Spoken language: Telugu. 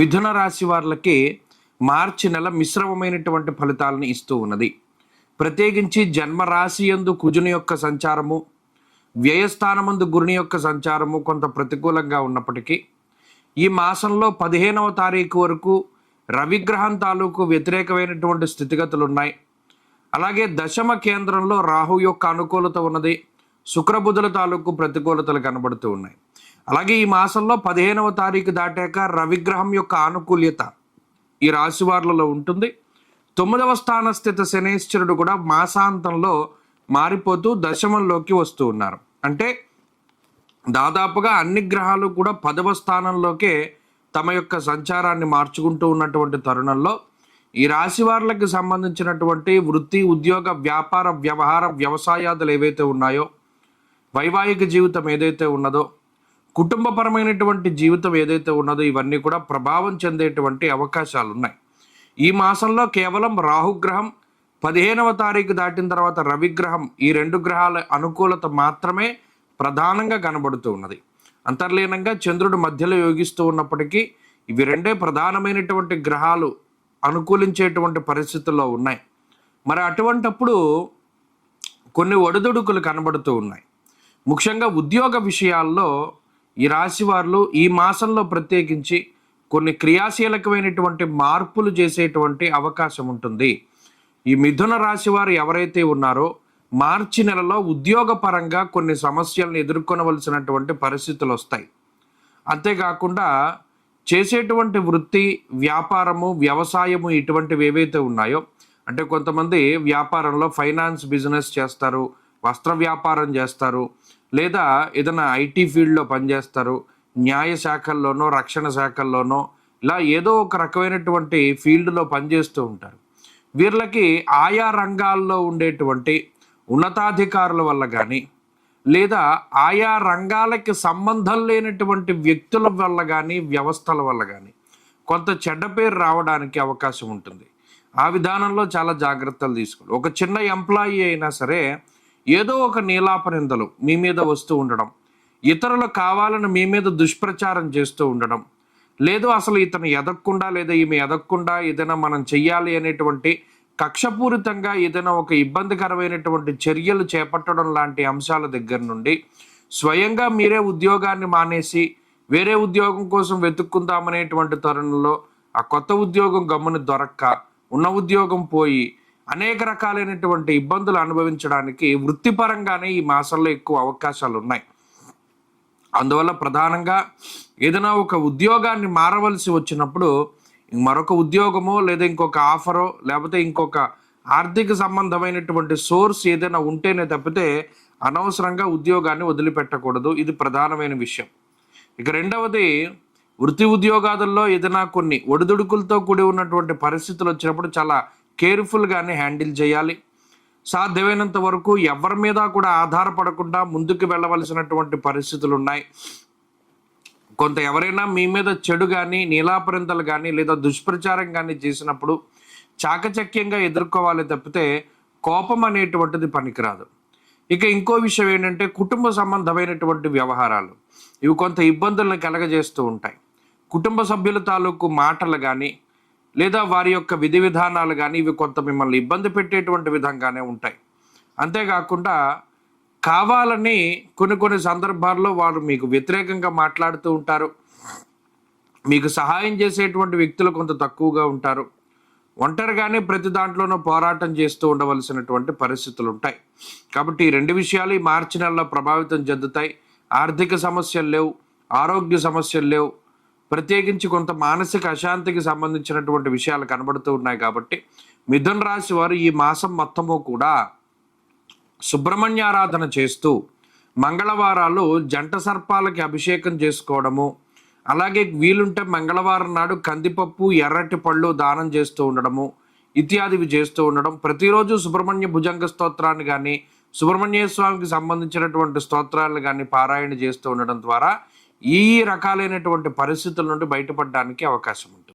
మిథున రాశి వాళ్ళకి మార్చి నెల మిశ్రమమైనటువంటి ఫలితాలను ఇస్తూ ఉన్నది. ప్రత్యేకించి జన్మరాశి యందు కుజుని యొక్క సంచారము వ్యయస్థానమందు గురుని యొక్క సంచారము కొంత ప్రతికూలంగా ఉన్నప్పటికీ ఈ మాసంలో పదిహేనవ తారీఖు వరకు రవిగ్రహం తాలూకు వ్యతిరేకమైనటువంటి స్థితిగతులు ఉన్నాయి అలాగే దశమ కేంద్రంలో రాహు యొక్క అనుకూలత ఉన్నది. శుక్రబుధుల తాలూకు ప్రతికూలతలు కనబడుతూ ఉన్నాయి. అలాగే ఈ మాసంలో పదిహేనవ తారీఖు దాటాక రవిగ్రహం యొక్క ఆనుకూల్యత ఈ రాశి వారులలో ఉంటుంది. తొమ్మిదవ స్థాన స్థిత శనేశ్వరుడు కూడా మాసాంతంలో మారిపోతూ దశమంలోకి వస్తూ ఉన్నారు. అంటే దాదాపుగా అన్ని గ్రహాలు కూడా పదవ స్థానంలోకే తమ యొక్క సంచారాన్ని మార్చుకుంటూ ఉన్నటువంటి తరుణంలో ఈ రాశి వారులకు సంబంధించినటువంటి వృత్తి ఉద్యోగ వ్యాపార వ్యవహార వ్యవసాయాదులు ఏవైతే ఉన్నాయో వైవాహిక జీవితం ఏదైతే ఉన్నదో కుటుంబపరమైనటువంటి జీవితం ఏదైతే ఉన్నదో ఇవన్నీ కూడా ప్రభావం చెందేటువంటి అవకాశాలు ఉన్నాయి ఈ మాసంలో కేవలం రాహుగ్రహం పదిహేనవ తారీఖు దాటిన తర్వాత రవిగ్రహం ఈ రెండు గ్రహాల అనుకూలత మాత్రమే ప్రధానంగా కనబడుతూ ఉన్నది. అంతర్లీనంగా చంద్రుడు మధ్యలో యోగిస్తూ ఉన్నప్పటికీ ఇవి రెండే ప్రధానమైనటువంటి గ్రహాలు అనుకూలించేటువంటి పరిస్థితుల్లో ఉన్నాయి. మరి అటువంటప్పుడు కొన్ని ఒడిదుడుకులు కనబడుతూ ఉన్నాయి. ముఖ్యంగా ఉద్యోగ విషయాల్లో ఈ రాశి వారు ఈ మాసంలో ప్రత్యేకించి కొన్ని క్రియాశీలకమైనటువంటి మార్పులు చేసేటువంటి అవకాశం ఉంటుంది. ఈ మిథున రాశి వారు ఎవరైతే ఉన్నారో మార్చి నెలలో ఉద్యోగపరంగా కొన్ని సమస్యలను ఎదుర్కొనవలసినటువంటి పరిస్థితులు వస్తాయి. అంతేకాకుండా చేసేటువంటి వృత్తి వ్యాపారము వ్యవసాయము ఇటువంటివి ఏవైతే ఉన్నాయో అంటే కొంతమంది వ్యాపారంలో ఫైనాన్స్ బిజినెస్ చేస్తారు వస్త్ర వ్యాపారం చేస్తారు లేదా ఏదైనా ఐటీ ఫీల్డ్లో పనిచేస్తారు న్యాయ శాఖల్లోనో రక్షణ శాఖల్లోనో ఇలా ఏదో ఒక రకమైనటువంటి ఫీల్డ్లో పనిచేస్తూ ఉంటారు. వీళ్ళకి ఆయా రంగాల్లో ఉండేటువంటి ఉన్నతాధికారుల వల్ల కానీ లేదా ఆయా రంగాలకి సంబంధం లేనటువంటి వ్యక్తుల వల్ల కానీ వ్యవస్థల వల్ల కానీ కొంత చెడ్డ పేరు రావడానికి అవకాశం ఉంటుంది. ఆ విధానంలో చాలా జాగ్రత్తలు తీసుకోవాలి. ఒక చిన్న ఎంప్లాయీ అయినా సరే ఏదో ఒక నీలాపనిందలు మీ మీద వస్తూ ఉండడం. ఇతరులు కావాలని మీ మీద దుష్ప్రచారం చేస్తూ ఉండడం. లేదు అసలు ఇతను ఎదగకుండా లేదా ఈమె ఎదగకుండా ఏదైనా మనం చెయ్యాలి అనేటువంటి కక్షపూరితంగా ఏదైనా ఒక ఇబ్బందికరమైనటువంటి చర్యలు చేపట్టడం లాంటి అంశాల దగ్గర నుండి స్వయంగా మీరే ఉద్యోగాన్ని మానేసి వేరే ఉద్యోగం కోసం వెతుక్కుందామనేటువంటి తరుణంలో ఆ కొత్త ఉద్యోగం గమ్ముని దొరక్క ఉన్న ఉద్యోగం పోయి అనేక రకాలైనటువంటి ఇబ్బందులు అనుభవించడానికి వృత్తిపరంగానే ఈ మాసంలో ఎక్కువ అవకాశాలు ఉన్నాయి అందువల్ల ప్రధానంగా ఏదైనా ఒక ఉద్యోగాన్ని మారవలసి వచ్చినప్పుడు మరొక ఉద్యోగమో లేదా ఇంకొక ఆఫరో లేకపోతే ఇంకొక ఆర్థిక సంబంధమైనటువంటి సోర్స్ ఏదైనా ఉంటేనే తప్పితే అనవసరంగా ఉద్యోగాన్ని వదిలిపెట్టకూడదు. ఇది ప్రధానమైన విషయం. ఇక రెండవది వృత్తి ఉద్యోగాదుల్లో ఏదైనా కొన్ని ఒడిదుడుకులతో కూడి ఉన్నటువంటి పరిస్థితులు వచ్చినప్పుడు చాలా కేర్ఫుల్గానే హ్యాండిల్ చేయాలి. సాధ్యమైనంత వరకు ఎవరి మీద కూడా ఆధారపడకుండా ముందుకు వెళ్ళవలసినటువంటి పరిస్థితులు ఉన్నాయి కొంత ఎవరైనా మీ మీద చెడు కానీ నీలాపరింతలు కానీ లేదా దుష్ప్రచారం కానీ చేసినప్పుడు చాకచక్యంగా ఎదుర్కోవాలి తప్పితే కోపం అనేటువంటిది పనికిరాదు. ఇక ఇంకో విషయం ఏంటంటే కుటుంబ సంబంధమైనటువంటి వ్యవహారాలు ఇవి కొంత ఇబ్బందులను కలగజేస్తూ ఉంటాయి. కుటుంబ సభ్యుల తాలూకు మాటలు కానీ లేదా వారి యొక్క విధి విధానాలు కానీ ఇవి కొంత మిమ్మల్ని ఇబ్బంది పెట్టేటువంటి విధంగానే ఉంటాయి. అంతేకాకుండా కావాలని కొన్ని కొన్ని సందర్భాల్లో వారు మీకు వ్యతిరేకంగా మాట్లాడుతూ ఉంటారు. మీకు సహాయం చేసేటువంటి వ్యక్తులు కొంత తక్కువగా ఉంటారు. ఒంటరిగానే ప్రతి దాంట్లోనూ పోరాటం చేస్తూ ఉండవలసినటువంటి పరిస్థితులు ఉంటాయి. కాబట్టి ఈ రెండు విషయాలు ఈ మార్చి నెలలో ప్రభావితం చెందుతాయి. ఆర్థిక సమస్యలు లేవు ఆరోగ్య సమస్యలు లేవు ప్రత్యేకించి కొంత మానసిక అశాంతికి సంబంధించినటువంటి విషయాలు కనబడుతూ ఉన్నాయి కాబట్టి మిథున్ రాశి వారు ఈ మాసం మొత్తము కూడా సుబ్రహ్మణ్యారాధన చేస్తూ మంగళవారాలు జంట సర్పాలకి అభిషేకం చేసుకోవడము అలాగే వీలుంటే మంగళవారం నాడు కందిపప్పు ఎర్రటి పళ్ళు దానం చేస్తూ ఉండడము ఇత్యాదివి చేస్తూ ఉండడం. ప్రతిరోజు సుబ్రహ్మణ్య భుజంగ స్తోత్రాన్ని కానీ సుబ్రహ్మణ్య స్వామికి సంబంధించినటువంటి స్తోత్రాలను కానీ పారాయణ చేస్తూ ఉండడం ద్వారా ఈ రకాలైనటువంటి పరిస్థితుల నుండి బయటపడడానికి అవకాశం ఉంటుంది.